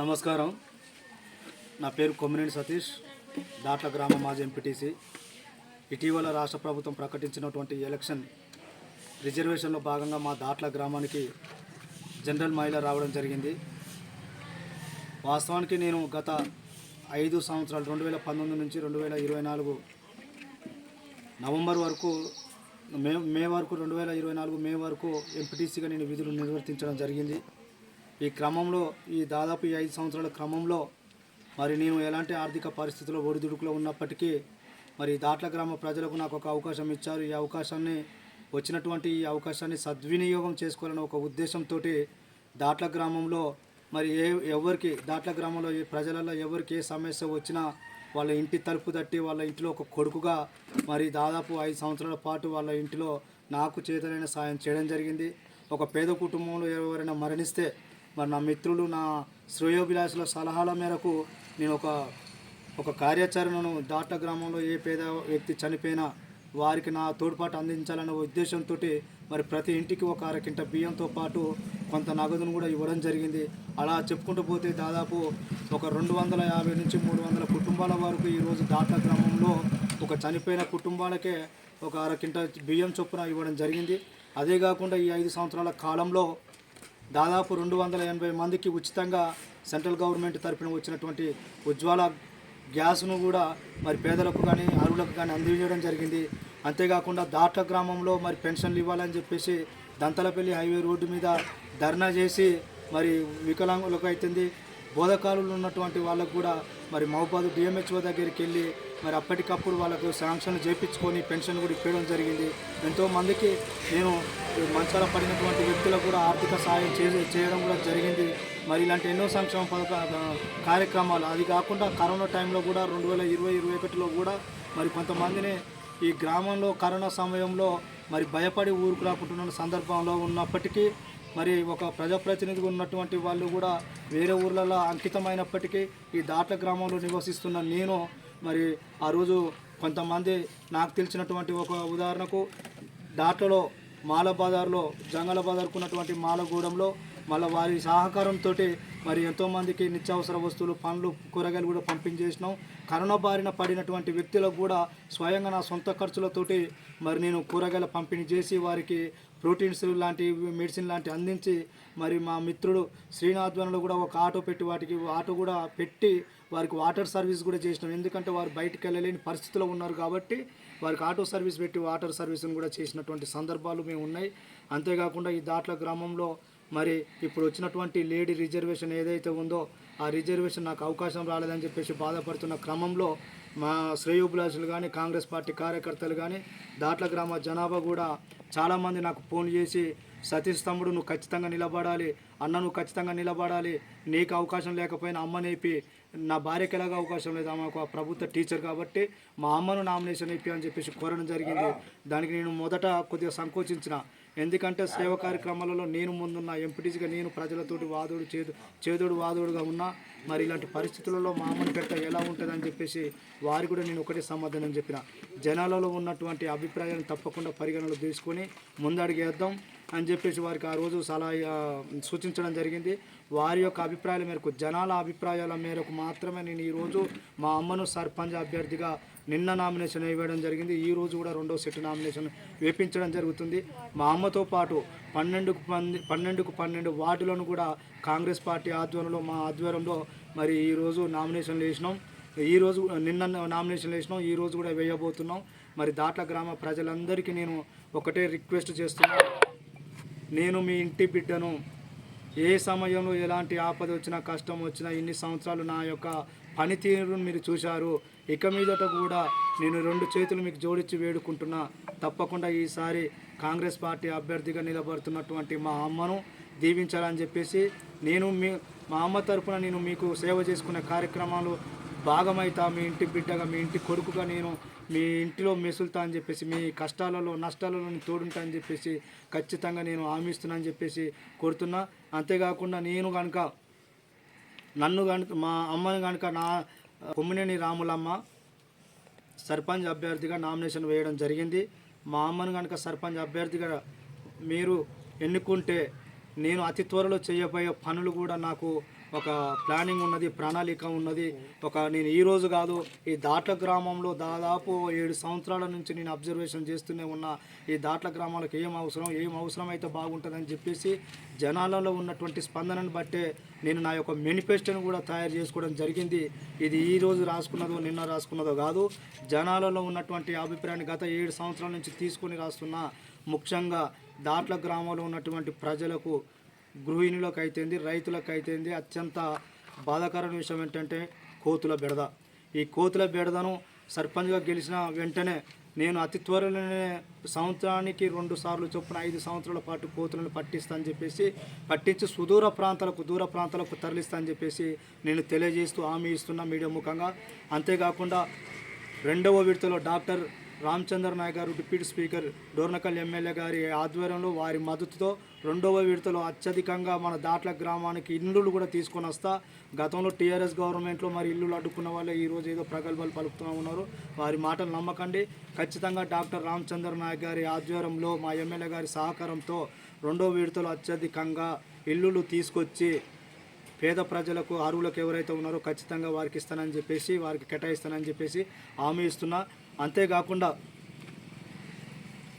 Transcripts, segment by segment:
నమస్కారం. నా పేరు కొమ్మినేని సతీష్ దాట్ల గ్రామ మాజీ ఎంపీటీసీ. ఇటీవల రాష్ట్ర ప్రభుత్వం ప్రకటించినటువంటి ఎలక్షన్ రిజర్వేషన్లో భాగంగా మా దాట్ల గ్రామానికి జనరల్ మహిళ రావడం జరిగింది. వాస్తవానికి నేను గత ఐదు సంవత్సరాలు రెండు వేల పంతొమ్మిది నుంచి రెండు వేల ఇరవై నాలుగు నవంబర్ వరకు మే మే వరకు రెండు వేల ఇరవై నాలుగు మే వరకు ఎంపీటీసీగా నేను విధులు నిర్వర్తించడం జరిగింది. ఈ క్రమంలో ఈ దాదాపు ఈ ఐదు సంవత్సరాల క్రమంలో మరి నేను ఎలాంటి ఆర్థిక పరిస్థితుల్లో ఒడిదుడుకులో ఉన్నప్పటికీ మరి దాట్ల గ్రామ ప్రజలకు నాకు ఒక అవకాశం ఇచ్చారు. ఈ అవకాశాన్ని వచ్చినటువంటి ఈ అవకాశాన్ని సద్వినియోగం చేసుకోవాలనే ఒక ఉద్దేశంతో దాట్ల గ్రామంలో మరి ఏ ఎవరికి దాట్ల గ్రామంలో ఏ ప్రజలలో ఎవరికి ఏ సమస్య వచ్చినా వాళ్ళ ఇంటి తలుపు తట్టి వాళ్ళ ఇంటిలో ఒక కొడుకుగా మరి దాదాపు ఐదు సంవత్సరాల పాటు వాళ్ళ ఇంటిలో నాకు చేతనైన సాయం చేయడం జరిగింది. ఒక పేద కుటుంబంలో ఎవరైనా మరణిస్తే మరి నా మిత్రులు నా శ్రేయోభిలాషుల సలహాల మేరకు నేను ఒక ఒక కార్యాచరణను దాట గ్రామంలో ఏ పేద వ్యక్తి చనిపోయినా వారికి నా తోడ్పాటు అందించాలనే ఉద్దేశంతో మరి ప్రతి ఇంటికి ఒక అరకింట బియ్యంతో పాటు కొంత నగదును కూడా ఇవ్వడం జరిగింది. అలా చెప్పుకుంటూ పోతే దాదాపు ఒక రెండు వందల యాభై నుంచి మూడు వందల కుటుంబాల వరకు ఈరోజు దాట గ్రామంలో ఒక చనిపోయిన కుటుంబాలకే ఒక అరకింట బియ్యం చొప్పున ఇవ్వడం జరిగింది. అదే కాకుండా ఈ ఐదు సంవత్సరాల కాలంలో దాదాపు రెండు వందల ఎనభై మందికి ఉచితంగా సెంట్రల్ గవర్నమెంట్ తరపున వచ్చినటువంటి ఉజ్వాల గ్యాస్ను కూడా మరి పేదలకు కానీ అరువులకు కానీ అందించడం జరిగింది. అంతేకాకుండా దాట్ల గ్రామంలో మరి పెన్షన్లు ఇవ్వాలని చెప్పేసి దంతలపల్లి హైవే రోడ్డు మీద ధర్నా చేసి మరి వికలాంగులకు అవుతుంది బోధకాలు ఉన్నటువంటి వాళ్ళకు కూడా మరి మహబాదు డిఎంహెచ్ఓ దగ్గరికి వెళ్ళి మరి అప్పటికప్పుడు వాళ్ళకు శాంక్షన్లు చేపించుకొని పెన్షన్ కూడా ఇప్పించడం జరిగింది. ఎంతోమందికి నేను మంచాల పడినటువంటి వ్యక్తులకు కూడా ఆర్థిక సాయం చే చేయడం కూడా జరిగింది. మరి ఇలాంటి ఎన్నో సంక్షేమ పథక కార్యక్రమాలు అది కాకుండా కరోనా టైంలో కూడా రెండు వేల ఇరవై ఇరవై ఒకటిలో కూడా మరి కొంతమందిని ఈ గ్రామంలో కరోనా సమయంలో మరి భయపడి ఊరుకు రాకుంటున్న సందర్భంలో ఉన్నప్పటికీ మరి ఒక ప్రజాప్రతినిధిగా ఉన్నటువంటి వాళ్ళు కూడా వేరే ఊర్లలో అంకితమైనప్పటికీ ఈ దాట్ల గ్రామంలో నివసిస్తున్న నేను మరి ఆ రోజు కొంతమంది నాకు తెలిసినటువంటి ఒక ఉదాహరణకు దాట్లలో మాల బజార్లో జంగల బజార్కు ఉన్నటువంటి మాలగూడెంలో మళ్ళీ వారి సహకారంతో మరి ఎంతోమందికి నిత్యావసర వస్తువులు పండ్లు కూరగాయలు కూడా పంపించేసినాం. కరోనా బారిన పడినటువంటి వ్యక్తులకు కూడా స్వయంగా నా సొంత ఖర్చులతోటి మరి నేను కూరగాయల పంపిణీ చేసి వారికి ప్రోటీన్స్ లాంటి మెడిసిన్ లాంటి అందించి మరి మా మిత్రుడు శ్రీనాథ్వనంలో కూడా ఒక ఆటో పెట్టి వాటికి ఆటో కూడా పెట్టి వారికి వాటర్ సర్వీస్ కూడా చేసినాం. ఎందుకంటే వారు బయటికి వెళ్ళలేని పరిస్థితిలో ఉన్నారు కాబట్టి వారికి ఆటో సర్వీస్ పెట్టి వాటర్ సర్వీస్ని కూడా చేసినటువంటి సందర్భాలు మేము ఉన్నాయి. అంతేకాకుండా ఈ దాట్ల గ్రామంలో మరి ఇప్పుడు వచ్చినటువంటి లేడీ రిజర్వేషన్ ఏదైతే ఉందో ఆ రిజర్వేషన్ నాకు అవకాశం రాలేదని చెప్పేసి బాధపడుతున్న క్రమంలో మా శ్రేయోభిలాషులు కానీ కాంగ్రెస్ పార్టీ కార్యకర్తలు కానీ దాట్ల గ్రామ జనాభా కూడా చాలామంది నాకు ఫోన్ చేసి సతీష్ తమ్ముడు నువ్వు ఖచ్చితంగా నిలబడాలి అన్న నువ్వు ఖచ్చితంగా నిలబడాలి నీకు అవకాశం లేకపోయినా అమ్మ నేపి నా భార్యకి ఎలాగ అవకాశం లేదు మాకు ఆ ప్రభుత్వ టీచర్ కాబట్టి మా అమ్మను నామినేషన్ ఇప్పి అని చెప్పేసి కోరడం జరిగింది. దానికి నేను మొదట కొద్దిగా సంకోచించిన. ఎందుకంటే సేవ కార్యక్రమాలలో నేను ముందున్న ఎంపీటీసీగా నేను ప్రజలతోటి వాదుడు చేదు చేదుడు వాదుడుగా ఉన్నా మరి ఇలాంటి పరిస్థితులలో మా పెట్ట ఎలా ఉంటుందని చెప్పేసి వారు కూడా నేను ఒకటే సమాధానం చెప్పిన. జనాలలో ఉన్నటువంటి అభిప్రాయాలను తప్పకుండా పరిగణలో తీసుకొని ముందడిగేద్దాం అని చెప్పేసి వారికి ఆ రోజు సలహా సూచించడం జరిగింది. వారి యొక్క అభిప్రాయాల మేరకు జనాల అభిప్రాయాల మేరకు మాత్రమే నేను ఈరోజు మా అమ్మను సర్పంచ్ అభ్యర్థిగా నిన్న నామినేషన్ వేయడం జరిగింది. ఈ రోజు కూడా రెండో సెట్ నామినేషన్ వేపించడం జరుగుతుంది. మా అమ్మతో పాటు పన్నెండుకు మంది పన్నెండుకు పన్నెండు వార్డులను కూడా కాంగ్రెస్ పార్టీ ఆధ్వర్యంలో మా ఆధ్వర్యంలో మరి ఈరోజు నామినేషన్లు వేసినాం. ఈ రోజు నిన్న నామినేషన్ వేసినాం. ఈ రోజు కూడా వేయబోతున్నాం. మరి దాట్ల గ్రామ ప్రజలందరికీ నేను ఒకటే రిక్వెస్ట్ చేస్తున్నాను నేను మీ ఇంటి బిడ్డను ఏ సమయంలో ఎలాంటి ఆపద వచ్చినా కష్టం వచ్చినా ఇన్ని సంవత్సరాలు నా యొక్క పనితీరును మీరు చూశారు. ఇక మీదట కూడా నేను రెండు చేతులు మీకు జోడించి వేడుకుంటున్నా. తప్పకుండా ఈసారి కాంగ్రెస్ పార్టీ అభ్యర్థిగా నిలబడుతున్నటువంటి మా అమ్మను దీవించాలని చెప్పేసి నేను మీ మా అమ్మ తరఫున నేను మీకు సేవ చేసుకునే కార్యక్రమాలు భాగమైతా. మీ ఇంటి బిడ్డగా మీ ఇంటి కొడుకుగా నేను మీ ఇంటిలో మెసులుతా అని చెప్పేసి మీ కష్టాలలో నష్టాలలో తోడుంటా అని చెప్పేసి ఖచ్చితంగా నేను హామీస్తున్నా అని చెప్పేసి కోరుతున్నా. అంతేకాకుండా నేను కనుక నన్ను కనుక మా అమ్మని కనుక నా కొమ్మినేని రాములమ్మ సర్పంచ్ అభ్యర్థిగా నామినేషన్ వేయడం జరిగింది. మా అమ్మను కనుక సర్పంచ్ అభ్యర్థిగా మీరు ఎన్నుకుంటే నేను అతి త్వరలో చేయబోయే పనులు కూడా నాకు ఒక ప్లానింగ్ ఉన్నది ప్రణాళిక ఉన్నది. ఒక నేను ఈరోజు కాదు ఈ దాట్ల గ్రామంలో దాదాపు ఏడు సంవత్సరాల నుంచి నేను అబ్జర్వేషన్ చేస్తూనే ఉన్నా. ఈ దాట్ల గ్రామాలకు ఏం అవసరం ఏం అవసరం అయితే బాగుంటుందని చెప్పేసి జనాలలో ఉన్నటువంటి స్పందనను బట్టే నేను నా యొక్క మేనిఫెస్టోని కూడా తయారు చేసుకోవడం జరిగింది. ఇది ఈ రోజు రాసుకున్నదో నిన్న రాసుకున్నదో కాదు జనాలలో ఉన్నటువంటి అభిప్రాయాన్ని గత ఏడు సంవత్సరాల నుంచి తీసుకొని రాస్తున్నా. ముఖ్యంగా దాట్ల గ్రామంలో ఉన్నటువంటి ప్రజలకు గృహిణులకు అయితేంది రైతులకు అయితేంది అత్యంత బాధాకరమైన విషయం ఏంటంటే కోతుల బెడద. ఈ కోతుల బెడదను సర్పంచ్గా గెలిచిన వెంటనే నేను అతి త్వరలోనే సంవత్సరానికి రెండు సార్లు చొప్పున ఐదు సంవత్సరాల పాటు కోతులను పట్టిస్తానని చెప్పేసి పట్టించి సుదూర ప్రాంతాలకు దూర ప్రాంతాలకు తరలిస్తానని చెప్పేసి నేను తెలియజేస్తూ హామీ ఇస్తున్నా మీడియా ముఖంగా. అంతేకాకుండా రెండవ విడతలో డాక్టర్ రామచంద్ర నాయక్ గారు డిప్యూటీ స్పీకర్ డోర్నకల్ ఎమ్మెల్యే గారి ఆధ్వర్యంలో వారి మద్దతుతో రెండవ విడతలో అత్యధికంగా మన దాట్ల గ్రామానికి ఇల్లులు కూడా తీసుకొని వస్తా. గతంలో టీఆర్ఎస్ గవర్నమెంట్లో మరి ఇల్లులు అడ్డుకున్న వాళ్ళే ఈరోజు ఏదో ప్రగల్భాలు పలుకుతూ ఉన్నారు. వారి మాటలు నమ్మకండి. ఖచ్చితంగా డాక్టర్ రామచంద్ర నాయక్ గారి ఆధ్వర్యంలో మా ఎమ్మెల్యే గారి సహకారంతో రెండో విడతలో అత్యధికంగా ఇల్లులు తీసుకొచ్చి పేద ప్రజలకు అరువులకు ఎవరైతే ఉన్నారో ఖచ్చితంగా వారికి ఇస్తానని చెప్పేసి వారికి కేటాయిస్తానని చెప్పేసి హామీ ఇస్తున్నా. అంతేకాకుండా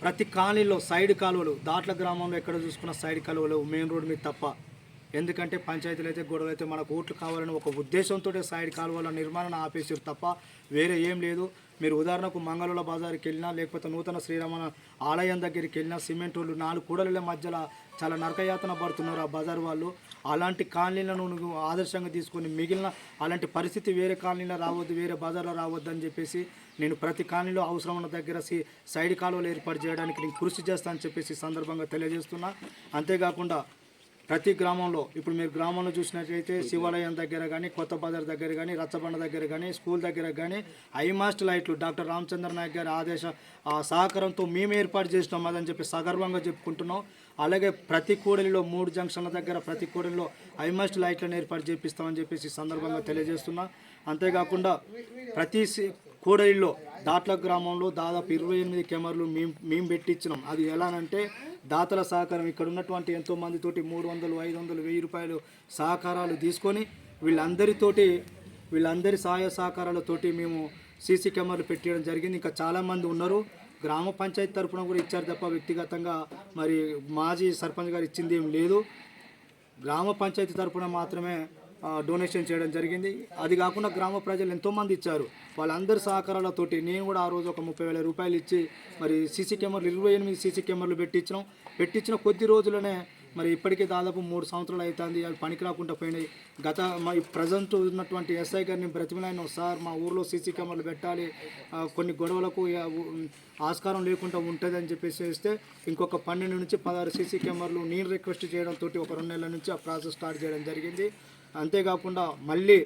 ప్రతి కాలనీలో సైడ్ కాలువలు దాట్ల గ్రామంలో ఎక్కడ చూసుకున్న సైడ్ కాలువలు మెయిన్ రోడ్ మీద తప్ప. ఎందుకంటే పంచాయతీలు అయితే గొడవలు అయితే మనకు ఓట్లు కావాలని ఒక ఉద్దేశంతో సైడ్ కాలువల నిర్మాణాన్ని ఆపేసారు తప్ప వేరే ఏం లేదు. మీరు ఉదాహరణకు మంగళూల బజార్కి వెళ్ళినా లేకపోతే నూతన శ్రీరామణ ఆలయం దగ్గరికి వెళ్ళినా సిమెంట్ వాళ్ళు నాలుగు కూడల మధ్యలో చాలా నరకయాతన పడుతున్నారు ఆ బజార్ వాళ్ళు. అలాంటి కాలనీలను నువ్వు ఆదర్శంగా తీసుకొని మిగిలిన అలాంటి పరిస్థితి వేరే కాలనీలో రావద్దు వేరే బజార్లో రావద్దు అని చెప్పేసి నేను ప్రతి కాలనీలో అవసరం ఉన్న దగ్గర సైడ్ కాలువలు ఏర్పాటు చేయడానికి నేను కృషి చేస్తానని చెప్పేసి సందర్భంగా తెలియజేస్తున్నా. అంతేకాకుండా ప్రతి గ్రామంలో ఇప్పుడు మీరు గ్రామంలో చూసినట్లయితే శివాలయం దగ్గర కానీ కొత్త బజార్ దగ్గర కానీ రచ్చబండ దగ్గర కానీ స్కూల్ దగ్గర కానీ ఐ మాస్ట్ లైట్లు డాక్టర్ రామచంద్ర నాయక్ గారి ఆదేశ ఆ సహకారంతో మేము ఏర్పాటు చేసినాం అదని చెప్పి సగర్వంగా చెప్పుకుంటున్నాం. అలాగే ప్రతి కూడలిలో మూడు జంక్షన్ల దగ్గర ప్రతి కూడలిలో ఐ మాస్ట్ లైట్లను ఏర్పాటు చేపిస్తామని చెప్పేసి సందర్భంగా తెలియజేస్తున్నా. అంతేకాకుండా ప్రతి కూడలిలో దాట్ల గ్రామంలో దాదాపు ఇరవై ఎనిమిది కెమెరాలు మేము మేము పెట్టించినాం. అది ఎలానంటే దాతల సహకారం ఇక్కడ ఉన్నటువంటి ఎంతో మందితోటి మూడు వందలు ఐదు వందలు వెయ్యి రూపాయలు సహకారాలు తీసుకొని వీళ్ళందరితోటి వీళ్ళందరి సహాయ సహకారాలతోటి మేము సీసీ కెమెరాలు పెట్టడం జరిగింది. ఇంకా చాలామంది ఉన్నారు. గ్రామ పంచాయతీ తరఫున కూడా ఇచ్చారు తప్ప వ్యక్తిగతంగా మరి మాజీ సర్పంచ్ గారు ఇచ్చింది ఏం లేదు. గ్రామ పంచాయతీ తరఫున మాత్రమే డొనేషన్ చేయడం జరిగింది. అది కాకుండా గ్రామ ప్రజలు ఎంతోమంది ఇచ్చారు. వాళ్ళందరి సహకారాలతోటి నేను కూడా ఆ రోజు ఒక ముప్పై వేల రూపాయలు ఇచ్చి మరి సీసీ కెమెరాలు ఇరవై ఎనిమిది సీసీ కెమెరాలు పెట్టించినాం. పెట్టించిన కొద్ది రోజులనే మరి ఇప్పటికే దాదాపు మూడు సంవత్సరాలు అవుతుంది అవి పనికి రాకుండా పోయినాయి. గత మా ప్రజెంట్ ఉన్నటువంటి ఎస్ఐ గారిని బ్రతిమలాయిన సార్ మా ఊర్లో సీసీ కెమెరాలు పెట్టాలి. కొన్ని గొడవలకు ఆస్కారం లేకుండా ఉంటుంది అని చెప్పేసి చేస్తే ఇంకొక పన్నెండు నుంచి పదహారు సీసీ కెమెరాలు నేను రిక్వెస్ట్ చేయడంతో ఒక రెండు నెలల నుంచి ఆ ప్రాసెస్ స్టార్ట్ చేయడం జరిగింది. అంతేకాకుండా మళ్ళీ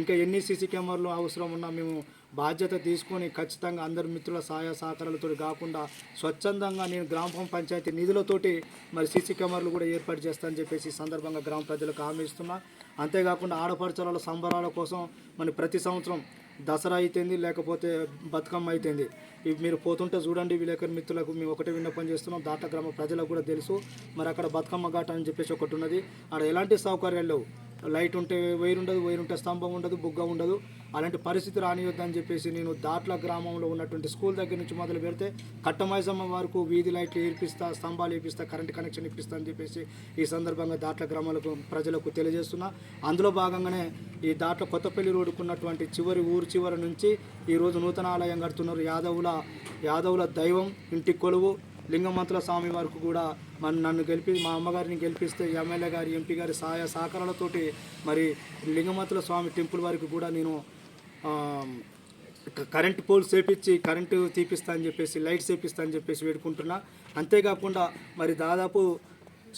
ఇంకా ఎన్ని సీసీ కెమెరాలు అవసరం ఉన్నా మేము బాధ్యత తీసుకొని ఖచ్చితంగా అందరి మిత్రుల సహాయ సహకారాలతో కాకుండా స్వచ్ఛందంగా నేను గ్రామ పంచాయతీ నిధులతోటి మరి సీసీ కెమెరాలు కూడా ఏర్పాటు చేస్తానని చెప్పేసి సందర్భంగా గ్రామ ప్రజలకు హామీ ఇస్తున్నా. అంతేకాకుండా ఆడపడుచుల సంబరాల కోసం మన ప్రతి సంవత్సరం దసరా అయితేంది లేకపోతే బతుకమ్మ అయితేంది. ఇవి మీరు పోతుంటే చూడండి విలేకరు మిత్రులకు మేము ఒకటే విన్నపం చేస్తున్నాం. దాత గ్రామ ప్రజలకు కూడా తెలుసు. మరి అక్కడ బతుకమ్మ ఘాట్ అని చెప్పేసి ఒకటి ఉన్నది. అక్కడ ఎలాంటి సౌకర్యాలు లేవు. లైట్ ఉంటే వైర్ ఉండదు వైర్ ఉంటే స్తంభం ఉండదు బుగ్గ ఉండదు. అలాంటి పరిస్థితి రానియొద్దని చెప్పేసి నేను దాట్ల గ్రామంలో ఉన్నటువంటి స్కూల్ దగ్గర నుంచి మొదలు పెడితే కట్టమైజమ్మ వరకు వీధి లైట్లు ఏర్పిస్తా స్తంభాలు ఏర్పిస్తా కరెంట్ కనెక్షన్ ఇప్పిస్తా అని చెప్పేసి ఈ సందర్భంగా దాట్ల గ్రామాలకు ప్రజలకు తెలియజేస్తున్నా. అందులో భాగంగానే ఈ దాట్ల కొత్తపల్లి రోడ్డుకు ఉన్నటువంటి చివరి ఊరు చివరి నుంచి ఈరోజు నూతన ఆలయం కడుతున్నారు యాదవుల యాదవుల దైవం ఇంటి కొలువు. లింగమంతుల స్వామి వరకు కూడా మన నన్ను గెలిపి మా అమ్మగారిని గెలిపిస్తే ఎమ్మెల్యే గారి ఎంపీ గారి సహాయ సహకారాలతోటి మరి లింగమంతుల స్వామి టెంపుల్ వరకు కూడా నేను కరెంట్ పోల్స్ వేపించి కరెంటు తీపిస్తా అని చెప్పేసి లైట్స్ చేపిస్తా అని చెప్పేసి వేడుకుంటున్నా. అంతేకాకుండా మరి దాదాపు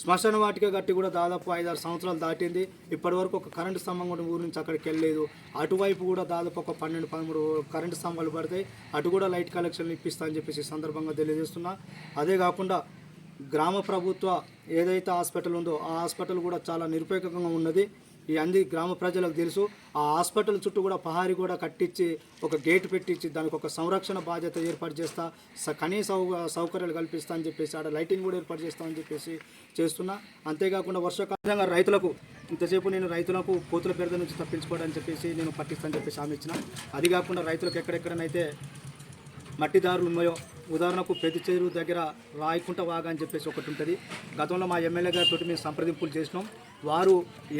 శ్మశాన వాటిక గట్టి కూడా దాదాపు ఐదారు సంవత్సరాలు దాటింది. ఇప్పటివరకు ఒక కరెంటు స్తంభం కూడా ఊరి నుంచి అక్కడికి వెళ్ళలేదు. అటువైపు కూడా దాదాపు ఒక పన్నెండు పదమూడు కరెంటు స్తంభాలు పడతాయి. అటు కూడా లైట్ కలెక్షన్లు ఇప్పిస్తా అని చెప్పేసి సందర్భంగా తెలియజేస్తున్నా. అదే కాకుండా గ్రామ ప్రభుత్వ ఏదైతే హాస్పిటల్ ఉందో ఆ హాస్పిటల్ కూడా చాలా నిరుపేక్షంగా ఉన్నది. ఈ అంది గ్రామ ప్రజలకు తెలుసు. ఆ హాస్పిటల్ చుట్టూ కూడా పహారీ కూడా కట్టించి ఒక గేట్ పెట్టించి దానికి ఒక సంరక్షణ బాధ్యత ఏర్పాటు చేస్తా స- కనీస సౌకర్యాలు కల్పిస్తా అని చెప్పేసి ఆడ లైటింగ్ కూడా ఏర్పాటు చేస్తామని చెప్పేసి చేస్తున్నా. అంతేకాకుండా వర్షాకాలంగా రైతులకు ఇంతసేపు నేను రైతులకు కోతుల బెరద నుంచి తప్పించుకోవడానికి చెప్పేసి నేను పట్టిస్తానని చెప్పేసి హామీ ఇచ్చిన. అది కాకుండా రైతులకు ఎక్కడెక్కడనైతే మట్టి దారులు ఉన్నాయో ఉదాహరణకు ప్రతి చెరువు దగ్గర రాయకుంట వాగా అని చెప్పేసి ఒకటి ఉంటుంది. గతంలో మా ఎమ్మెల్యే గారితో మేము సంప్రదింపులు చేసినాం. వారు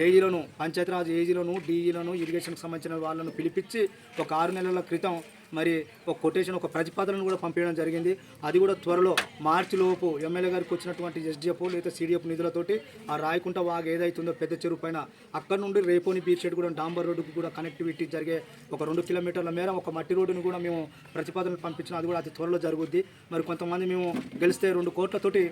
ఏజీలను పంచాయతీరాజ్ ఏజీలను డీఈలను ఇరిగేషన్కి సంబంధించిన వాళ్ళను పిలిపించి ఒక ఆరు నెలల క్రితం మరి ఒక కొటేషన్ ఒక ప్రతిపాదనను కూడా పంపించడం జరిగింది. అది కూడా త్వరలో మార్చి లోపు ఎమ్మెల్యే గారికి వచ్చినటువంటి ఎస్డిఎఫ్ లేదా సిడిఎఫ్ నిధులతోటి ఆ రాయకుంట వాగ్ ఏదైతుందో పెద్ద చెరువు పైన అక్కడ నుండి రేపోని బీచ్ షెడ్ కూడా డాంబర్ రోడ్డుకు కూడా కనెక్టివిటీ జరిగే ఒక రెండు కిలోమీటర్ల మేర ఒక మట్టి రోడ్డును కూడా మేము ప్రతిపాదనలు పంపించిన. అది కూడా అతి త్వరలో జరుగుద్ది. మరి కొంతమంది మేము గెలిస్తే రెండు కోట్లతోటి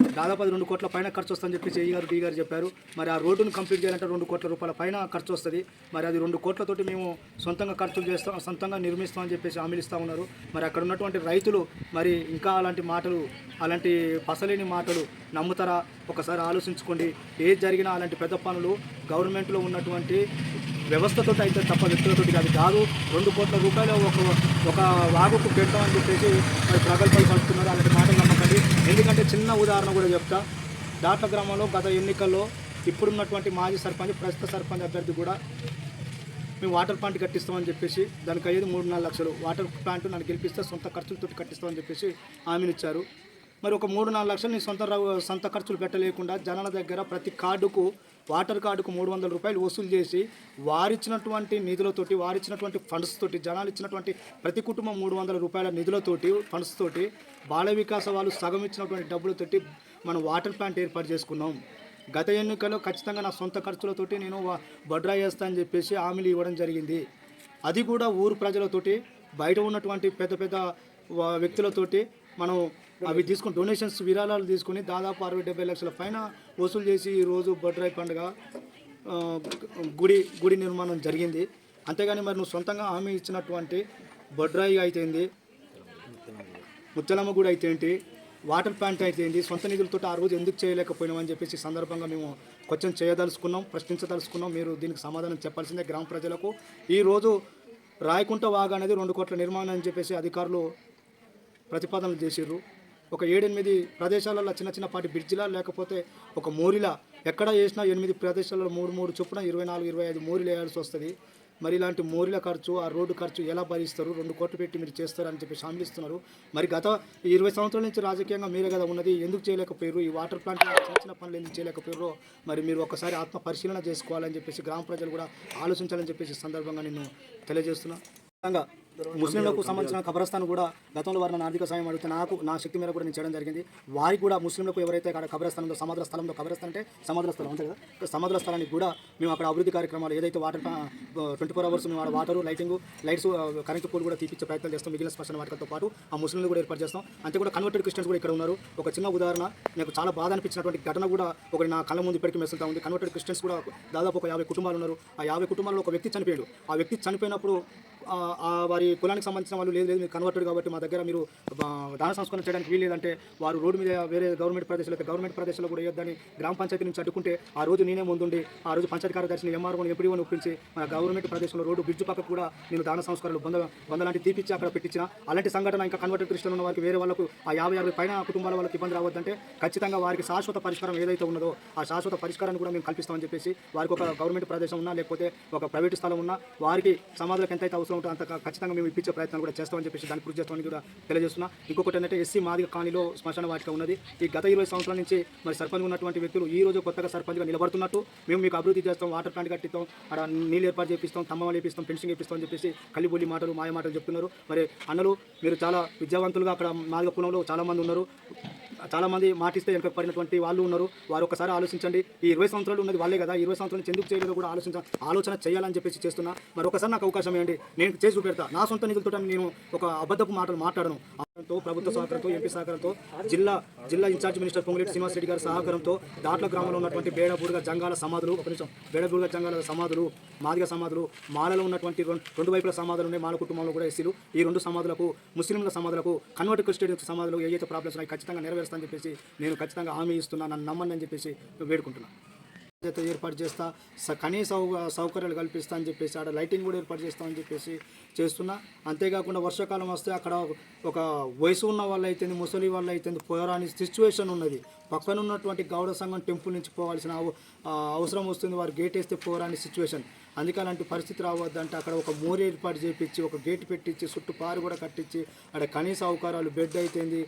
దాదాపు అది రెండు కోట్ల పైన ఖర్చు వస్తుందని చెప్పేసి ఏ గారు డి గారు చెప్పారు. మరి ఆ రోడ్డును కంప్లీట్ చేయాలంటే రెండు కోట్ల రూపాయల పైన ఖర్చు వస్తుంది మరి అది రెండు కోట్లతోటి మేము సొంతంగా ఖర్చులు చేస్తాం సొంతంగా నిర్మిస్తామని చెప్పేసి హామీలు ఇస్తూ ఉన్నారు. మరి అక్కడ ఉన్నటువంటి రైతులు మరి ఇంకా అలాంటి మాటలు అలాంటి పసలేని మాటలు నమ్ముతారా? ఒకసారి ఆలోచించుకోండి. ఏది జరిగినా అలాంటి పెద్ద పనులు గవర్నమెంట్లో ఉన్నటువంటి వ్యవస్థతో అయితే తప్ప వ్యక్తులతో కాదు కాదు. రెండు కోట్ల రూపాయలు ఒక ఒక వాగుకు పెడతామని చెప్పేసి మరి ప్రగల్భాలు కలుపుతున్నారు అలాంటి మాటలు ఎందుకంటే చిన్న ఉదాహరణ కూడా చెప్తా. దాట్ల గ్రామంలో గత ఎన్నికల్లో ఇప్పుడున్నటువంటి మాజీ సర్పంచ్ ప్రస్తుత సర్పంచ్ అభ్యర్థి కూడా మేము వాటర్ ప్లాంట్ కట్టిస్తామని చెప్పేసి దానికి అయ్యేది మూడు నాలుగు లక్షలు. వాటర్ ప్లాంట్ నన్ను గెలిపిస్తే సొంత ఖర్చులతో కట్టిస్తామని చెప్పేసి హామీనిచ్చారు మరి ఒక మూడు నాలుగు లక్షలు నీ సొంత సొంత ఖర్చులు పెట్టలేకుండా జనాల దగ్గర ప్రతి కార్డుకు వాటర్ కార్డుకు మూడు వందల రూపాయలు వసూలు చేసి వారిచ్చినటువంటి నిధులతోటి వారిచ్చినటువంటి ఫండ్స్ తోటి జనాలు ఇచ్చినటువంటి ప్రతి కుటుంబం మూడు వందల రూపాయల నిధులతోటి ఫండ్స్ తోటి బాల వికాస వాళ్ళు సగం ఇచ్చినటువంటి డబ్బులతోటి మనం వాటర్ ప్లాంట్ ఏర్పాటు చేసుకున్నాం. గత ఎన్నికల్లో ఖచ్చితంగా నా సొంత ఖర్చులతోటి నేను బడ్రా చేస్తా అని చెప్పేసి హామీలు ఇవ్వడం జరిగింది. అది కూడా ఊరు ప్రజలతోటి బయట ఉన్నటువంటి పెద్ద పెద్ద వ్యక్తులతోటి మనం అవి తీసుకుని డొనేషన్స్ విరాళాలు తీసుకుని దాదాపు అరవై డెబ్బై లక్షల పైన వసూలు చేసి ఈరోజు బొడ్రాయి పండుగ గుడి గుడి నిర్మాణం జరిగింది. అంతేగాని మరి నువ్వు సొంతంగా హామీ ఇచ్చినటువంటి బొడ్రాయి అయితేంది ముచ్చలమ్మ గుడి అయితే ఏంటి? వాటర్ ప్లాంట్ అయితేంది సొంత నిధులతో ఆ రోజు ఎందుకు చేయలేకపోయినామని చెప్పేసి సందర్భంగా మేము క్వశ్చన్ చేయదలుచుకున్నాం ప్రశ్నించదలుచుకున్నాం. మీరు దీనికి సమాధానం చెప్పాల్సిందే గ్రామ ప్రజలకు. ఈరోజు రాయకుంట వాగా అనేది రెండు కోట్ల నిర్మాణం అని చెప్పేసి అధికారులు ప్రతిపాదనలు చేసిర్రు. ఒక ఏడెనిమిది ప్రదేశాలలో చిన్న చిన్నపాటి బ్రిడ్జిలా లేకపోతే ఒక మోరిలా ఎక్కడ వేసినా ఎనిమిది ప్రదేశాలలో మూడు మూడు చొప్పున ఇరవై నాలుగు ఇరవై ఐదు మోరీలు వేయాల్సి వస్తుంది. మరి ఇలాంటి మోరీల ఖర్చు ఆ రోడ్డు ఖర్చు ఎలా భరిస్తారు? రెండు కోట్లు పెట్టి మీరు చేస్తారని చెప్పి హామీలు మరి గత ఈ ఇరవై సంవత్సరాల నుంచి రాజకీయంగా మీరే కదా ఉన్నది ఎందుకు చేయలేకపోయారు? ఈ వాటర్ ప్లాంట్ చిన్న చిన్న పనులు ఎందుకు చేయలేకపోయారో మరి మీరు ఒకసారి ఆత్మ పరిశీలన చేసుకోవాలని చెప్పేసి గ్రామ ప్రజలు కూడా ఆలోచించాలని చెప్పేసి సందర్భంగా నేను తెలియజేస్తున్నా. ముస్లింలకు సంబంధించిన ఖబరస్థాన్ కూడా గతంలో వారిని ఆర్థిక సాయం అడిగితే నాకు నా శక్తి మేర కూడా నేను చేయడం జరిగింది. వారికి కూడా ముస్లింలకు ఎవరైతే అక్కడ ఖబరస్థానం ఉందో స్థలంలో ఖబరస్థాన్ అంటే సముద్ర స్థలం అంతే కదా? సముద్ర స్థలానికి కూడా మేము అక్కడ అభివృద్ధి కార్యక్రమాలు ఏదైతే వాటర్ ట్వంటీ ఫోర్ అవర్స్ మేము water lighting lights current pole కూడా తీపించే ప్రయత్నం చేస్తాం. మిగిలిన స్పష్టం వాటితో పాటు ఆ ముస్లింలు కూడా ఏర్పాటు చేస్తాం. అంతే కూడా కన్వర్టెడ్ క్రిస్టియన్స్ కూడా ఇక్కడ ఉన్నారు. ఒక చిన్న ఉదాహరణ నాకు చాలా బాధ అనిపించినటువంటి ఘటన కూడా ఒకటి నా కళ్ళ ముందు ఇప్పటికీ మెసులుతా ఉంది. కన్వర్టెడ్ క్రిస్టియన్స్ కూడా దాదాపు ఒక యాభై కుటుంబాలు ఉన్నారు. ఆ యాభై కుటుంబాల్లో ఒక వ్యక్తి చనిపోయాడు. ఆ వ్యక్తి చనిపోయినప్పుడు వారి కులానికి సంబంధించిన వాళ్ళు లేదు లేదు మీరు కన్వర్టెడ్ కాబట్టి మా దగ్గర మీరు దాన సంస్కరణ చేయడానికి వీలు లేదంటే వారు రోడ్డు మీద వేరే గవర్నమెంట్ ప్రదేశాలు గవర్నమెంట్ ప్రదేశాల్లో కూడా వేయొద్దని గ్రామ పంచాయతీ నుంచి అడ్డుకుంటే ఆ రోజు నేనే ముందుండి ఆ రోజు పంచాయతీ కార్యదర్శిని ఎంఆర్ఓని ఎప్పుడు ఒప్పించి మన గవర్నమెంట్ ప్రదేశంలో రోడ్డు బ్రిడ్జ్ పక్కకు కూడా నేను దాన సంస్కరణలు బొంద బొంద లాంటి తీపిచ్చి అక్కడ పెట్టించిన. అలాంటి సంఘటన ఇంకా కన్వర్టెడ్ క్రిస్టియన్ ఉన్న వారికి వేరే వాళ్ళకు ఆ యాభై యాభై పైన కుటుంబాల వాళ్ళకి ఇబ్బంది రావద్దంటే ఖచ్చితంగా వారికి శాశ్వత పరిష్కారం ఏదైతే ఉన్నదో ఆ శాశ్వత పరిష్కారాన్ని కూడా మేము కల్పిస్తామని చెప్పేసి వారికి ఒక గవర్నమెంట్ ప్రదేశం ఉన్నా లేకపోతే ఒక ప్రైవేట్ స్థలం ఉన్నా వారికి సమాధులకు ఎంతైతే అవసరం ఉంటుందో అంత ఖచ్చితంగా మేము ఇప్పించే ప్రయత్నం కూడా చేస్తామని చెప్పేసి దాన్ని కృషి చేస్తామని కూడా తెలియజేస్తున్నా. ఇంకొకటి ఏంటంటే ఎస్సీ మాదిగ కాణిలో శ్మశాన వాటిక ఉన్నది. ఈ గత ఇరవై సంవత్సరాల నుంచి మరి సర్పంచ్ ఉన్నటువంటి వ్యక్తులు ఈ రోజు కొత్తగా సర్పంచ్గా నిలబడుతున్నట్టు మేము మీకు అభివృద్ధి చేస్తాం వాటర్ ప్లాంట్ కట్టిస్తాం అక్కడ నీళ్ళు ఏర్పాటు చేపిస్తాం తమ్మలు వేపిస్తాం ఫెన్సింగ్ వేపిస్తాం అని చెప్పేసి కలిబొల్లి మాటలు మాయ మాటలు చెప్తున్నారు. మరి అన్నలు మీరు చాలా విద్యావంతులుగా అక్కడ మాదిగ కులంలో చాలా మంది ఉన్నారు. చాలా మంది మాటిస్తే వెనుక పడినటువంటి వాళ్ళు ఉన్నారు. వారు ఒకసారి ఆలోచించండి. ఈ ఇరవై సంవత్సరాలు ఉన్నది వాళ్ళే కదా. ఇరవై సంవత్సరాలు ఎందుకు చేయలేదో కూడా ఆలోచించ ఆలోచన చేయాలని చెప్పేసి చేస్తున్నా. మరి ఒకసారి నాకు అవకాశం ఇవ్వండి. నేను చేసి చూపెడతా. నా సొంత నిధులతో నేను ఒక అబద్ధపు మాటలు మాట్లాడను. తో ప్రభుత్వ సహకారంతో ఎంపీ సహకారంతో జిల్లా జిల్లా ఇన్ఛార్జ్ మినిస్టర్ పొంగులేటి శ్రీనివాసరెడ్డి గారి సహకారంతో దాట్ల గ్రామంలో ఉన్నటువంటి బేడబూరుగా జంగాల సమాధులు ఒక నిమిషం బేడబూరుగా జంగాల సమాధులు మాదిగ సమాధులు మాలలో ఉన్నటువంటి రెండు రెండు వైపుల సమాధులు ఉన్నాయి మాల కుటుంబంలో కూడా ఎస్సీలు. ఈ రెండు సమాధులకు ముస్లింల సమాధులకు కన్వర్ట్ క్రిస్టియన్ సమాధులు ఏదైతే ప్రాబ్లమ్స్ ఉన్నాయి ఖచ్చితంగా నెరవేరుస్తానని చెప్పేసి నేను ఖచ్చితంగా హామీ ఇస్తున్నా నన్ను నమ్మని అని చెప్పేసి వేడుకుంటున్నాను చేత ఏర్పాటు చేస్తా స- కనీస సౌకర్యాలు కల్పిస్తా అని చెప్పేసి ఆడ లైటింగ్ కూడా ఏర్పాటు చేస్తా అని చెప్పేసి చేస్తున్నా. అంతేకాకుండా వర్షాకాలం వస్తే అక్కడ ఒక వయసు ఉన్న వాళ్ళు అయితే ముసలి వాళ్ళు అయితే పోరాని సిచ్యువేషన్ ఉన్నది. పక్కన ఉన్నటువంటి గౌడ సంఘం టెంపుల్ నుంచి పోవాల్సిన అవసరం వస్తుంది. వారు గేట్ వేస్తే పోరాని సిచ్యువేషన్. అందుకే అలాంటి పరిస్థితి రావద్దంటే అక్కడ ఒక మోరి ఏర్పాటు చేపించి ఒక గేట్ పెట్టించి చుట్టూ పారు కూడా కట్టించి అక్కడ కనీస సౌకర్యాలు బెడ్ అయితేంది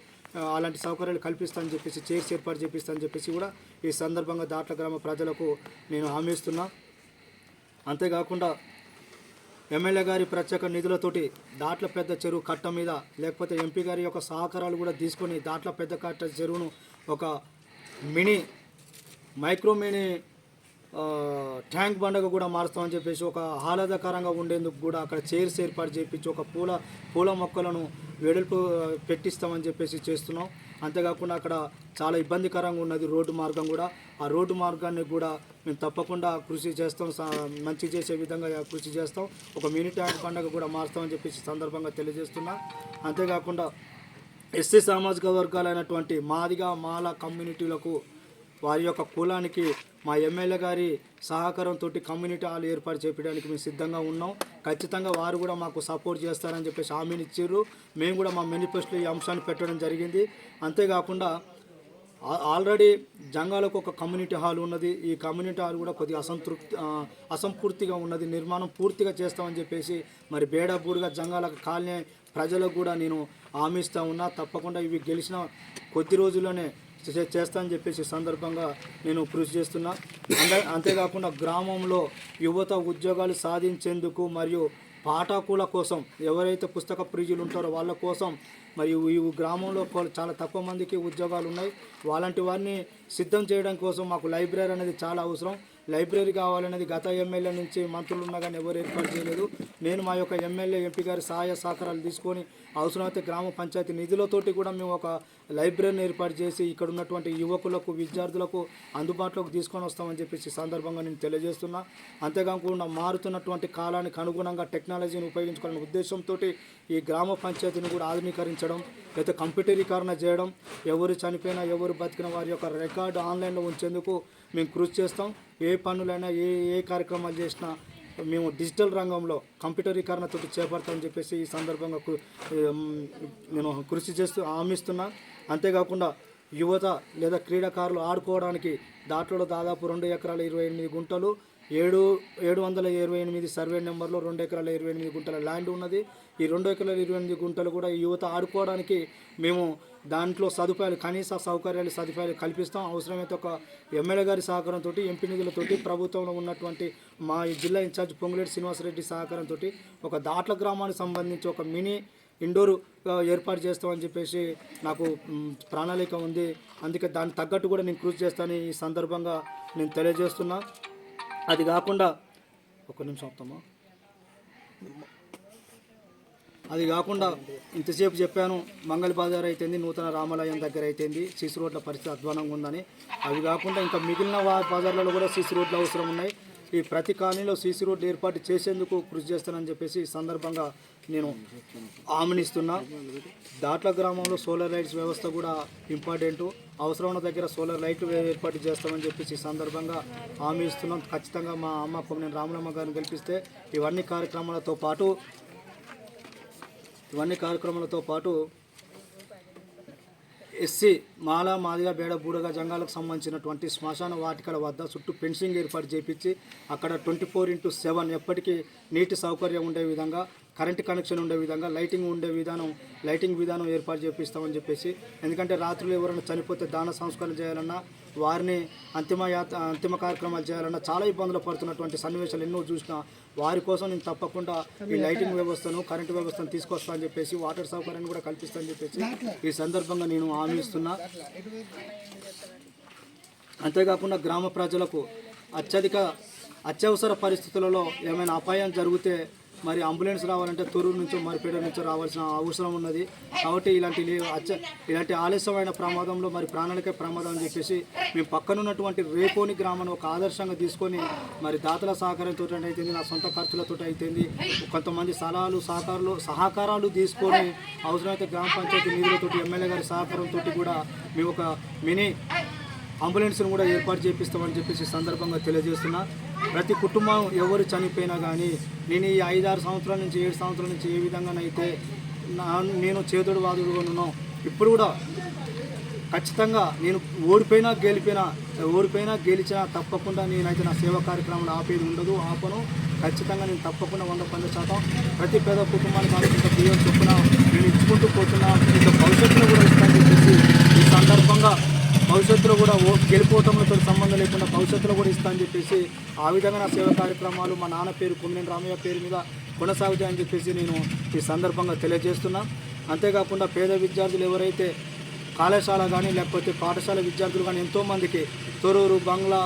అలాంటి సౌకర్యాలు కల్పిస్తానని చెప్పేసి చైర్స్ ఏర్పాటు చేపిస్తానని చెప్పేసి కూడా ఈ సందర్భంగా దాట్ల గ్రామ ప్రజలకు నేను హామీస్తున్నా అంతేకాకుండా ఎమ్మెల్యే గారి ప్రత్యేక నిధులతోటి దాట్ల పెద్ద చెరువు కట్ట మీద లేకపోతే ఎంపీ గారి యొక్క సహకారాలు కూడా తీసుకొని దాట్ల పెద్ద కట్ట చెరువును ఒక మినీ మైక్రో మినీ ట్యాంక్ బండగ కూడా మారుస్తామని చెప్పేసి ఒక ఆహ్లాదకరంగా ఉండేందుకు కూడా అక్కడ చైర్స్ ఏర్పాటు చేయించి ఒక పూల పూల మొక్కలను వెడల్పు పెట్టిస్తామని చెప్పేసి చేస్తున్నాం. అంతేకాకుండా అక్కడ చాలా ఇబ్బందికరంగా ఉన్నది రోడ్డు మార్గం కూడా. ఆ రోడ్డు మార్గాన్ని కూడా మేము తప్పకుండా కృషి చేస్తాం సా- మంచి చేసే విధంగా కృషి చేస్తాం. ఒక మినీ ట్యాంక్ పండుగ కూడా మారుస్తామని చెప్పేసి సందర్భంగా తెలియజేస్తున్నా. అంతేకాకుండా ఎస్సీ సామాజిక వర్గాలైనటువంటి మాదిగా మాల కమ్యూనిటీలకు వారి యొక్క కులానికి మా ఎమ్మెల్యే గారి సహకారంతో కమ్యూనిటీ హాల్ ఏర్పాటు చేయడానికి మేము సిద్ధంగా ఉన్నాం. ఖచ్చితంగా వారు కూడా మాకు సపోర్ట్ చేస్తారని చెప్పేసి హామీని ఇచ్చారు. మేము కూడా మా మేనిఫెస్టోలో ఈ అంశాన్ని పెట్టడం జరిగింది. అంతేకాకుండా ఆల్రెడీ జంగాలకు ఒక కమ్యూనిటీ హాల్ ఉన్నది. ఈ కమ్యూనిటీ హాల్ కూడా కొద్దిగా అసంతృప్తి అసంపూర్తిగా ఉన్నది. నిర్మాణం పూర్తిగా చేస్తామని చెప్పేసి మరి బేడపూడిగా జంగాల కాలనీ ప్రజలకు కూడా నేను హామీ ఇస్తా ఉన్నా. తప్పకుండా ఇవి గెలిచిన కొద్ది రోజుల్లోనే చేస్తా అని చెప్పేసి సందర్భంగా నేను కృషి చేస్తున్నా. అంతే అంతేకాకుండా గ్రామంలో యువత ఉద్యోగాలు సాధించేందుకు మరియు పాఠకుల కోసం ఎవరైతే పుస్తక ప్రియులు ఉంటారో వాళ్ళ కోసం మరియు ఈ గ్రామంలో చాలా తక్కువ మందికి ఉద్యోగాలు ఉన్నాయి. వాళ్ళంటి వారిని సిద్ధం చేయడం కోసం మాకు లైబ్రరీ అనేది చాలా అవసరం. లైబ్రరీ కావాలనేది గత ఎమ్మెల్యే నుంచి మంత్రులు ఉన్నా కానీ ఎవరు ఏర్పాటు చేయలేదు. నేను మా యొక్క ఎమ్మెల్యే ఎంపీ గారి సహాయ సహకారాలు తీసుకొని అవసరమైతే గ్రామ పంచాయతీ నిధులతోటి కూడా మేము ఒక లైబ్రరీని ఏర్పాటు చేసి ఇక్కడ ఉన్నటువంటి యువకులకు విద్యార్థులకు అందుబాటులోకి తీసుకొని వస్తామని చెప్పేసి సందర్భంగా నేను తెలియజేస్తున్నా. అంతేకాకుండా మారుతున్నటువంటి కాలానికి అనుగుణంగా టెక్నాలజీని ఉపయోగించుకోవాలనే ఉద్దేశంతో ఈ గ్రామ పంచాయతీని కూడా ఆధునీకరించడం లేదా కంప్యూటరీకరణ చేయడం ఎవరు చనిపోయినా ఎవరు బతికిన వారి యొక్క రికార్డు ఆన్లైన్లో ఉంచేందుకు మేము కృషి చేస్తాం. ఏ పనులైనా ఏ ఏ కార్యక్రమాలు చేసినా మేము డిజిటల్ రంగంలో కంప్యూటరీకరణతో చేపడతామని చెప్పేసి ఈ సందర్భంగా నేను కృషి చేస్తూ హామీస్తున్నా. అంతేకాకుండా యువత లేదా క్రీడాకారులు ఆడుకోవడానికి దాంట్లో దాదాపు రెండు ఎకరాల ఇరవై ఎనిమిది గుంటలు ఏడు ఏడు వందల ఇరవై ఎనిమిది సర్వే నెంబర్లో రెండు ఎకరాల ఇరవై ఎనిమిది గుంటల ల్యాండ్ ఉన్నది. ఈ రెండు ఎకరాల ఇరవై ఎనిమిది గుంటలు కూడా యువత ఆడుకోవడానికి మేము దాంట్లో సదుపాయాలు కనీస సౌకర్యాలు సదుపాయాలు కల్పిస్తాం. అవసరమైతే ఒక ఎమ్మెల్యే గారి సహకారంతో ఎంపీ నిధులతోటి ప్రభుత్వంలో ఉన్నటువంటి మా జిల్లా ఇన్ఛార్జ్ పొంగులేటి శ్రీనివాసరెడ్డి సహకారంతో ఒక దాట్ల గ్రామానికి సంబంధించి ఒక మినీ ఇండోర్ ఏర్పాటు చేస్తామని చెప్పేసి నాకు ప్రణాళిక ఉంది. అందుకే దానికి తగ్గట్టు కూడా నేను కృషి చేస్తానని ఈ సందర్భంగా నేను తెలియజేస్తున్నా. అది కాకుండా ఒక నిమిషం అవుతామా అది కాకుండా ఇంతసేపు చెప్పాను మంగళ బజార్ అయితేంది నూతన రామాలయం దగ్గర అయితేంది సీసీ రోడ్ల పరిస్థితి అధ్వానంగా ఉందని. అవి కాకుండా ఇంకా మిగిలిన బజార్లలో కూడా సీసీ రోడ్లు అవసరం ఉన్నాయి. ఈ ప్రతి కాలనీలో సీసీ రోడ్లు ఏర్పాటు చేసేందుకు కృషి చేస్తానని చెప్పేసి ఈ సందర్భంగా నేను ఆమనిస్తున్నా. దాట్ల గ్రామంలో సోలార్ లైట్స్ వ్యవస్థ కూడా ఇంపార్టెంట్. అవసరం ఉన్న దగ్గర సోలార్ లైట్లు ఏర్పాటు చేస్తామని చెప్పేసి ఈ సందర్భంగా హామీ ఇస్తున్నాం. ఖచ్చితంగా మా అమ్మ నేను రామలమ్మ గారిని గెలిపిస్తే ఇవన్నీ కార్యక్రమాలతో పాటు ఇవన్నీ కార్యక్రమాలతో పాటు ఎస్సీ మాల మాదిగా బేడ బూడగ జంగాలకు సంబంధించినటువంటి శ్మశాన వాటికల వద్ద చుట్టూ ఫెన్సింగ్ ఏర్పాటు చేపించి అక్కడ ట్వంటీ ఫోర్ ఇంటూ సెవెన్ ఎప్పటికీ నీటి సౌకర్యం ఉండే విధంగా కరెంట్ కనెక్షన్ ఉండే విధంగా లైటింగ్ ఉండే విధానం లైటింగ్ విధానం ఏర్పాటు చేపిస్తామని చెప్పేసి ఎందుకంటే రాత్రులు ఎవరైనా చనిపోతే దాన సంస్కారం చేయాలన్నా వారిని అంతిమ యాత అంతిమ కార్యక్రమాలు చేయాలన్నా చాలా ఇబ్బందులు పడుతున్నటువంటి సన్నివేశాలు ఎన్నో చూసిన వారి కోసం నేను తప్పకుండా ఈ లైటింగ్ వ్యవస్థను కరెంటు వ్యవస్థను తీసుకొస్తా అని చెప్పేసి వాటర్ సౌకర్యాన్ని కూడా కల్పిస్తా అని చెప్పేసి ఈ సందర్భంగా నేను హామీ ఇస్తున్నా. అంతేకాకుండా గ్రామ ప్రజలకు అత్యధిక అత్యవసర పరిస్థితులలో ఏమైనా అపాయం జరిగితే మరి అంబులెన్స్ రావాలంటే తూరూరు నుంచో మరిపేట నుంచో రావాల్సిన అవసరం ఉన్నది. కాబట్టి ఇలాంటి ఇలాంటి ఆలస్యమైన ప్రమాదంలో మరి ప్రాణాలకే ప్రమాదం అని చెప్పేసి మేము పక్కనున్నటువంటి రేపోని గ్రామాన్ని ఒక ఆదర్శంగా తీసుకొని మరి దాతల సహకారంతో అయితేంది నా సొంత ఖర్చులతో అయితేంది కొంతమంది సలహాలు సహకారాలు సహకారాలు తీసుకొని అవసరమైతే గ్రామ పంచాయతీ నిధులతో ఎమ్మెల్యే గారి సహకారంతో కూడా మేము ఒక మినీ అంబులెన్స్ను కూడా ఏర్పాటు చేపిస్తామని చెప్పేసి సందర్భంగా తెలియజేస్తున్నా. ప్రతి కుటుంబం ఎవరు చనిపోయినా కానీ నేను ఈ ఐదారు సంవత్సరాల నుంచి ఏడు సంవత్సరాల నుంచి ఏ విధంగానైతే నా నేను చేతుడు వాదుడుగా ఉన్నాను ఇప్పుడు కూడా ఖచ్చితంగా నేను ఓడిపోయినా గెలిపినా ఓడిపోయినా గెలిచినా తప్పకుండా నేనైతే నా సేవా కార్యక్రమాలు ఆపేది ఉండదు ఆపను. ఖచ్చితంగా నేను తప్పకుండా వంద పది శాతం ప్రతి పేద కుటుంబానికి అనుకుంటే బియ్యం చొప్పున నేను ఇచ్చుకుంటూ పోతున్నా. ఇంకా భవిష్యత్తులో కూడా ఇస్తానని చెప్పేసి ఈ సందర్భంగా భవిష్యత్తులో కూడా ఓ గెలిపోవటంతో సంబంధం లేకుండా భవిష్యత్తులో కూడా ఇస్తా అని చెప్పేసి ఆ విధంగా నా సేవ కార్యక్రమాలు మా నాన్న పేరు కొమ్మినేని రామయ్య పేరు మీద కొనసాగుతాయని చెప్పేసి నేను ఈ సందర్భంగా తెలియజేస్తున్నా. అంతేకాకుండా పేద విద్యార్థులు ఎవరైతే కళాశాల కానీ లేకపోతే పాఠశాల విద్యార్థులు కానీ ఎంతోమందికి తొరూరు బంగ్లా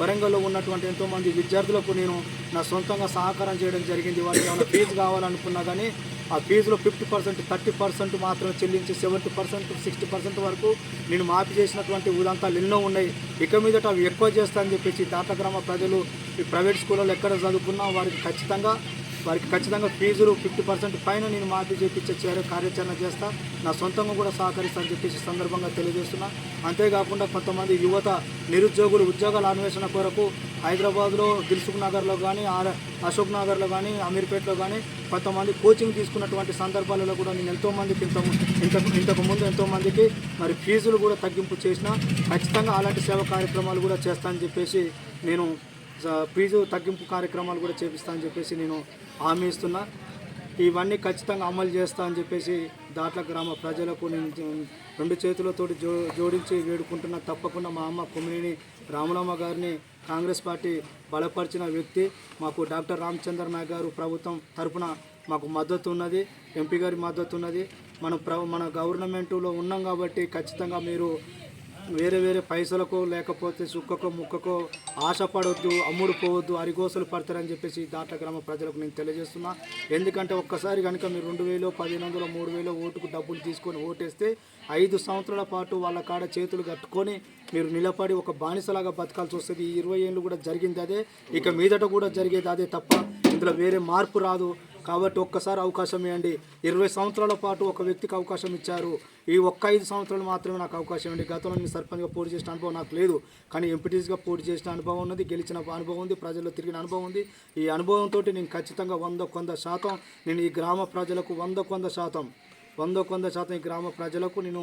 వరంగల్లో ఉన్నటువంటి ఎంతోమంది విద్యార్థులకు నేను నా సొంతంగా సహకారం చేయడం జరిగింది. వాళ్ళకి ఏమైనా ఫీజు కావాలనుకున్నా కానీ ఆ ఫీజులో ఫిఫ్టీ పర్సెంట్ థర్టీ పర్సెంట్ మాత్రమే చెల్లించి సెవెంటీ పర్సెంట్ సిక్స్టీ పర్సెంట్ వరకు నేను మాఫీ చేసినటువంటి ఉదంతాలు ఎన్నో ఉన్నాయి. ఇక మీదట అవి ఎక్కువ చేస్తా అని చెప్పేసి దాట గ్రామ ప్రజలు ఈ ప్రైవేట్ స్కూళ్ళలో ఎక్కడ చదువుకున్నా వారికి ఖచ్చితంగా వారికి ఖచ్చితంగా ఫీజులు ఫిఫ్టీ పర్సెంట్ పైన నేను మాఫీ చేపించే చర్య కార్యాచరణ చేస్తా. నా సొంతంగా కూడా సహకరిస్తానని చెప్పేసి సందర్భంగా తెలియజేస్తున్నా. అంతేకాకుండా కొంతమంది యువత నిరుద్యోగులు ఉద్యోగాల అన్వేషణ కొరకు హైదరాబాద్లో దిల్సుఖ్ నగర్లో కానీ అశోక్ నగర్లో కానీ అమీర్పేటలో కానీ కొంతమంది కోచింగ్ తీసుకున్నటువంటి సందర్భాలలో కూడా నేను ఎంతోమందికి ఇంత ఇంతకు ఇంతకు ముందు ఎంతోమందికి మరి ఫీజులు కూడా తగ్గింపు చేసిన ఖచ్చితంగా అలాంటి సేవా కార్యక్రమాలు కూడా చేస్తానని చెప్పేసి నేను ఫీజు తగ్గింపు కార్యక్రమాలు కూడా చేపిస్తా అని చెప్పేసి నేను హామీ ఇస్తున్నా. ఇవన్నీ ఖచ్చితంగా అమలు చేస్తా అని చెప్పేసి దాట్ల గ్రామ ప్రజలకు నేను రెండు చేతులతో జో జోడించి వేడుకుంటున్నా. తప్పకుండా మా అమ్మ కొమ్మినేని రామలమ్మ గారిని కాంగ్రెస్ పార్టీ బలపరిచిన వ్యక్తి. మాకు డాక్టర్ రామచంద్ర నాయక్ గారు ప్రభుత్వం తరపున మాకు మద్దతు ఉన్నది. ఎంపీ గారి మద్దతు ఉన్నది. మన ప్ర మన గవర్నమెంట్లో ఉన్నాం కాబట్టి ఖచ్చితంగా మీరు వేరే వేరే పైసలకు లేకపోతే సుక్కకో ముక్కకో ఆశపడొద్దు అమ్ముడు పోవద్దు అరిగోసలు పడతారని చెప్పేసి దాట్ల గ్రామ ప్రజలకు నేను తెలియజేస్తున్నా. ఎందుకంటే ఒక్కసారి కనుక మీరు రెండు వేలు పదిహేను వందలు మూడు వేలు ఓటుకు డబ్బులు తీసుకొని ఓటేస్తే ఐదు సంవత్సరాల పాటు వాళ్ళ కాడ చేతులు కట్టుకొని మీరు నిలబడి ఒక బానిసలాగా బతకాల్సి వస్తుంది. ఈ ఇరవై ఏళ్ళు కూడా జరిగింది అదే. ఇక మీదట కూడా జరిగేది అదే తప్ప ఇందులో వేరే మార్పు రాదు. కాబట్టి ఒక్కసారి అవకాశం ఇవ్వండి. ఇరవై సంవత్సరాల పాటు ఒక వ్యక్తికి అవకాశం ఇచ్చారు. ఈ ఒక్క ఐదు సంవత్సరాలు మాత్రమే నాకు అవకాశం ఉంది. గతంలో నేను సర్పంచ్గా పోటీ చేసిన అనుభవం నాకు లేదు. కానీ ఎంపీటీస్గా పోటీ చేసిన అనుభవం ఉన్నది గెలిచిన అనుభవం ఉంది ప్రజల్లో తిరిగిన అనుభవం ఉంది. ఈ అనుభవంతో నేను ఖచ్చితంగా వంద కొంద శాతం నేను ఈ గ్రామ ప్రజలకు వంద కొంద శాతం వంద కొంద శాతం ఈ గ్రామ ప్రజలకు నేను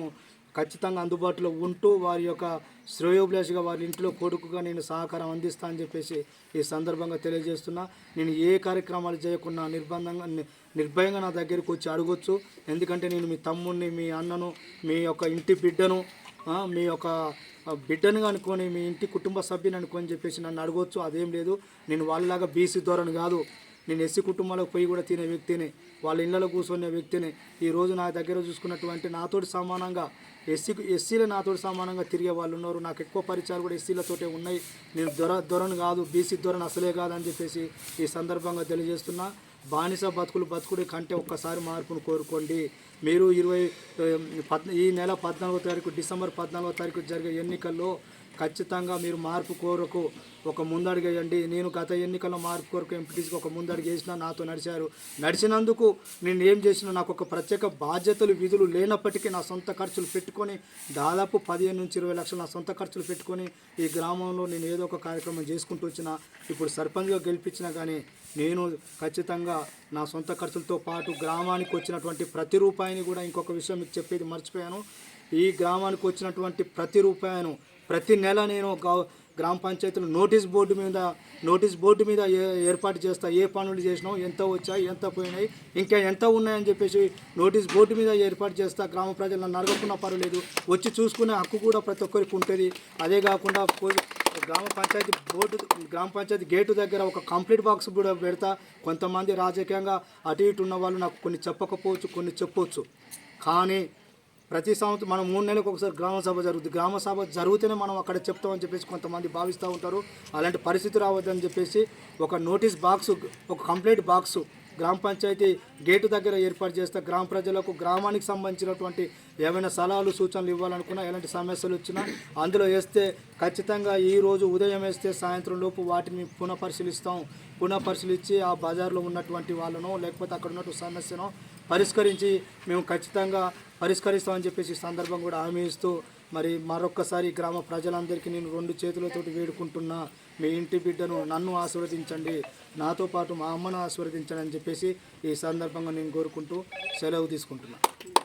ఖచ్చితంగా అందుబాటులో ఉంటూ వారి యొక్క శ్రేయోభిలాషిగా వారి ఇంట్లో కొడుకుగా నేను సహకారం అందిస్తా అని చెప్పేసి ఈ సందర్భంగా తెలియజేస్తున్నా. నేను ఏ కార్యక్రమాలు చేయకుండా నిర్బంధంగా నిర్భయంగా నా దగ్గరికి వచ్చి అడగొచ్చు. ఎందుకంటే నేను మీ తమ్ముడిని మీ అన్నను మీ యొక్క ఇంటి బిడ్డను మీ యొక్క బిడ్డను అనుకొని మీ ఇంటి కుటుంబ సభ్యుని అనుకొని చెప్పేసి నన్ను అడగొచ్చు. అదేం లేదు. నేను వాళ్ళలాగా బీసీ ధోరణి కాదు. నేను ఎస్సీ కుటుంబాలకు పోయి కూడా తినే వ్యక్తిని వాళ్ళ ఇళ్ళలో కూర్చునే వ్యక్తిని ఈ రోజు నా దగ్గర చూసుకున్నటువంటి నాతోటి సమానంగా ఎస్సీ ఎస్సీలే నాతోటి సమానంగా తిరిగే వాళ్ళు ఉన్నారు. నాకు ఎక్కువ పరిచయాలు కూడా ఎస్సీలతోటే ఉన్నాయి. నేను దొర దొరను కాదు బీసీ దొరను అసలే కాదని చెప్పేసి ఈ సందర్భంగా తెలియజేస్తున్నా. బానిస బతుకులు బతుకుడి కంటే ఒక్కసారి మార్పును కోరుకోండి. మీరు ఇరవై పద్ ఈ నెల పద్నాలుగో తారీఖు డిసెంబర్ పద్నాలుగో తారీఖు జరిగే ఎన్నికల్లో ఖచ్చితంగా మీరు మార్పు కోరకు ఒక ముందడుగేయండి. నేను గత ఎన్నికల్లో మార్పు కోరకు ఎంపీటీసీకి ఒక ముందడుగు వేసినా నాతో నడిచారు. నడిచినందుకు నేను ఏం చేసినా నాకు ఒక ప్రత్యేక బాధ్యతలు విధులు లేనప్పటికీ నా సొంత ఖర్చులు పెట్టుకొని దాదాపు పదిహేను నుంచి ఇరవై లక్షలు నా సొంత ఖర్చులు పెట్టుకొని ఈ గ్రామంలో నేను ఏదో ఒక కార్యక్రమం చేసుకుంటూ వచ్చిన ఇప్పుడు సర్పంచ్గా గెలిపించినా కానీ నేను ఖచ్చితంగా నా సొంత ఖర్చులతో పాటు గ్రామానికి వచ్చినటువంటి ప్రతి రూపాయిని కూడా ఇంకొక విషయం మీకు చెప్పేది మర్చిపోయాను. ఈ గ్రామానికి వచ్చినటువంటి ప్రతి రూపాయను ప్రతి నెల నేను గ్రామ పంచాయతీలో నోటీస్ బోర్డు మీద నోటీస్ బోర్డు మీద ఏ- ఏర్పాటు చేస్తా ఏ పనులు చేసినాం ఎంత వచ్చాయి ఎంత పోయినాయి ఇంకా ఎంత ఉన్నాయని చెప్పేసి నోటీస్ బోర్డు మీద ఏర్పాటు చేస్తా. గ్రామ ప్రజలను నన్ను పర్వాలేదు. వచ్చి చూసుకునే హక్కు కూడా ప్రతి ఒక్కరికి ఉంటుంది. అదే కాకుండా పోయి గ్రామ పంచాయతీ బోర్డు గ్రామ పంచాయతీ గేటు దగ్గర ఒక కంప్లీట్ బాక్స్ కూడా పెడతా. కొంతమంది రాజకీయంగా అటు ఇటు ఉన్న వాళ్ళు నాకు కొన్ని చెప్పకపోవచ్చు కొన్ని చెప్పవచ్చు కానీ ప్రతి సంవత్సరం మనం మూడు నెలలకు ఒకసారి గ్రామ సభ జరుగుతుంది. గ్రామ సభ జరిగితేనే మనం అక్కడ చెప్తామని చెప్పేసి కొంతమంది భావిస్తూ ఉంటారు. అలాంటి పరిస్థితి రావద్దని చెప్పేసి ఒక నోటీస్ బాక్స్ ఒక కంప్లీట్ బాక్స్ గ్రామ పంచాయతీ గేటు దగ్గర ఏర్పాటు చేస్తే గ్రామ ప్రజలకు గ్రామానికి సంబంధించినటువంటి ఏమైనా సలహాలు సూచనలు ఇవ్వాలనుకున్నా ఎలాంటి సమస్యలు వచ్చినా అందులో వేస్తే ఖచ్చితంగా ఈరోజు ఉదయం వేస్తే సాయంత్రం లోపు వాటిని పునఃపరిశీలిస్తాం. పునఃపరిశీలించి ఆ బజార్లో ఉన్నటువంటి వాళ్ళనో లేకపోతే అక్కడ ఉన్నటువంటి సమస్యను పరిష్కరించి మేము ఖచ్చితంగా పరిష్కరిస్తామని చెప్పేసి సందర్భం కూడా హామీ ఇస్తూ మరి మరొక్కసారి గ్రామ ప్రజలందరికీ నేను రెండు చేతులతోటి వేడుకుంటున్నా. మీ ఇంటి బిడ్డను నన్ను ఆశీర్వదించండి నాతో పాటు మా అమ్మను ఆశీర్వదించండి అని చెప్పేసి ఈ సందర్భంగా నేను కోరుకుంటూ సెలవు తీసుకుంటున్నాను